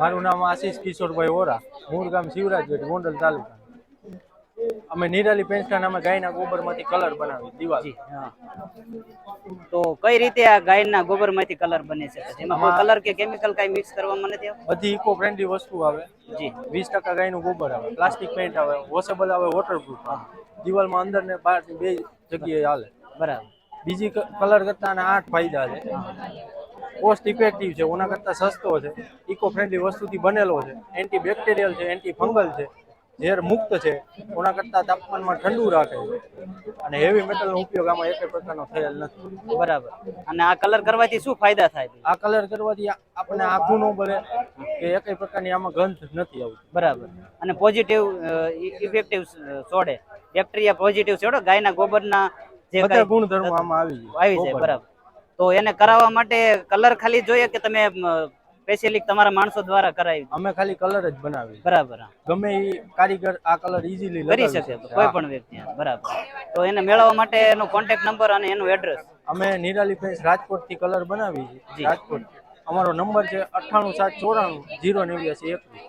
મારું નામ આશીષ કિશોરભાઈ ઓરા મૂળ ગામ શિવરાજગઢ ગોંડલ તાલુકા. અમે નિરાલી પેન્સના નામે ગાયના ગોબરમાંથી કલર બનાવી દિવાલ. તો કઈ રીતે આ ગાયના ગોબરમાંથી કલર બને છે? એમાં કોઈ કલર કે કેમિકલ કઈ મિક્સ કરવામાં નથી બધી ઇકો ફ્રેન્ડલી વસ્તુ આવે. જી. વીસ ટકા ગાયનું ગોબર આવે. પ્લાસ્ટિક પેન્ટ આવે વોશેબલ આવે વોટરપ્રૂફ આવે. દિવાલમાં અંદર ને બહાર બે જગ્યાએ હાલે. બરાબર. બીજી કલર કરતા આઠ ફાયદા છે. કોસ્ટ ઇફેક્ટિવ છે ઓના કરતાં સસ્તો છે ઇકો ફ્રેન્ડલી વસ્તુથી બનેલો છે એન્ટી બેક્ટેરિયલ છે એન્ટી ફંગલ છે ઝેર મુક્ત છે ઓના કરતાં તાપમાનમાં ઠંડુ રાખે છે. અને હેવી મેટલનો ઉપયોગ આમાં એક પ્રકારનો થયેલ નથી. બરાબર. અને આ કલર કરવાથી શું ફાયદા થાય? આ કલર કરવાથી આપણને આખું ન બને કે એક પ્રકારની આમાં ગંધ નથી આવતી. બરાબર. અને પોઝિટિવ ઇફેક્ટિવ છોડે. બેક્ટેરિયા પોઝિટિવ છોડો ગાયના ગોબરના જે ગુણધર્મો આમાં આવી જાય. આવી જાય બરાબર. તો એને કરાવવા માટે કલર ખાલી જોઈએ કે તમે સ્પેશિયલી તમારા માણસો દ્વારા કરાવી અમે ખાલી કલર જ બનાવી બરાબર. ગમે એ કારીગર આ કલર ઈઝીલી કરી શકે કોઈ પણ વ્યક્તિ બરાબર. તો એને મેળવવા માટે એનો કોન્ટેક્ટ નંબર અને એનું એડ્રેસ અમે નિરાલી ફેસ રાજકોટથી કલર બનાવી રાજકોટ. અમારો નંબર છે અઠ્ઠાણું સાત ચોરાણું જીરો નેવ્યાસી એકવીસ.